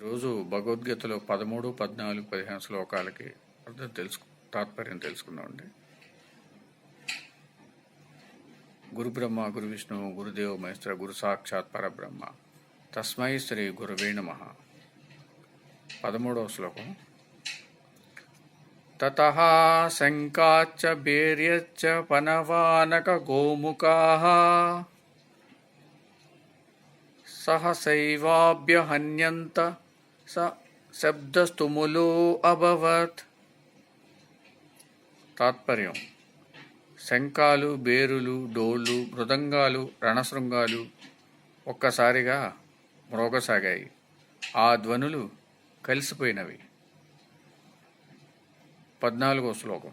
రోజు భగవద్గీతలో పదమూడు పద్నాలుగు పదిహేను శ్లోకాలకి అర్థం తెలుసు తాత్పర్యం తెలుసుకుందామండి గురు బ్రహ్మ గురు విష్ణు గురుదేవ మహేశ్వర గురు సాక్షాత్ పరబ్రహ్మ. తస్మై శ్రీ గురువే నమ. పదమూడవ శ్లోకం. తత శంకాచ్చ బేర్యచ్చ పనవానక గోముఖా. సహసైవాభ్యహన్యంత స శబ్దస్తుములో అభవత్ తాత్పర్యం. శంఖాలు బేరులు డోళ్ళు మృదంగాలు రణశృంగాలు ఒక్కసారిగా మ్రోగసాగాయి. ఆ ధ్వనులు కలిసిపోయినవి. పద్నాలుగో శ్లోకం.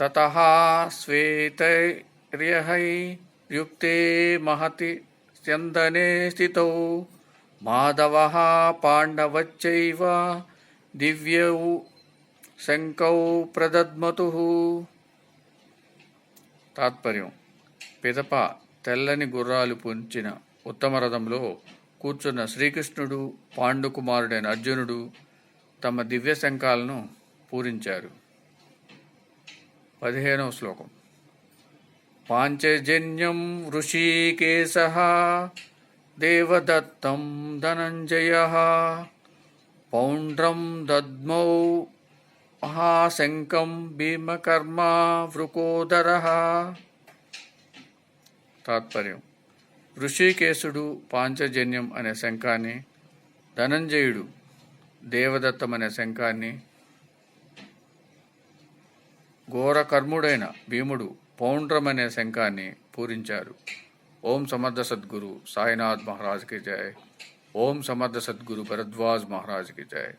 తత శ్వేతైర్యహై యుక్తే మహతి స్యందనే స్థితౌ మాధవ పాండవచ్చైవ దివ్యౌ శంకౌ ప్రదద్మతు. తాత్పర్యం. పిదప తెల్లని గుర్రాలు పొంచిన ఉత్తమ రథంలో కూర్చున్న శ్రీకృష్ణుడు పాండుకుమారుడైన అర్జునుడు తమ దివ్య శంఖాలను పూరించారు. పదిహేనవ శ్లోకం. పాంచజన్యం ఋషికేశ దేవదత్తం ధనంజయ పౌండ్రం దద్మౌ మహాశంకం భీమకర్మ వృకోదర తాత్పర్యం. ఋషికేశుడు పాంచజన్యం అనే శంఖాన్ని ధనంజయుడు దేవదత్తం అనే శంఖాన్ని ఘోరకర్ముడైన భీముడు పౌండ్రం అనే శంఖాన్ని పూరించారు. ओम समर्थ सदगुरु साईनाथ महाराज की जय। ओम समर्थ सदगुरु भरद्वाज महाराज की जय।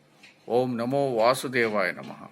ओम नमो वासुदेवाय नमः।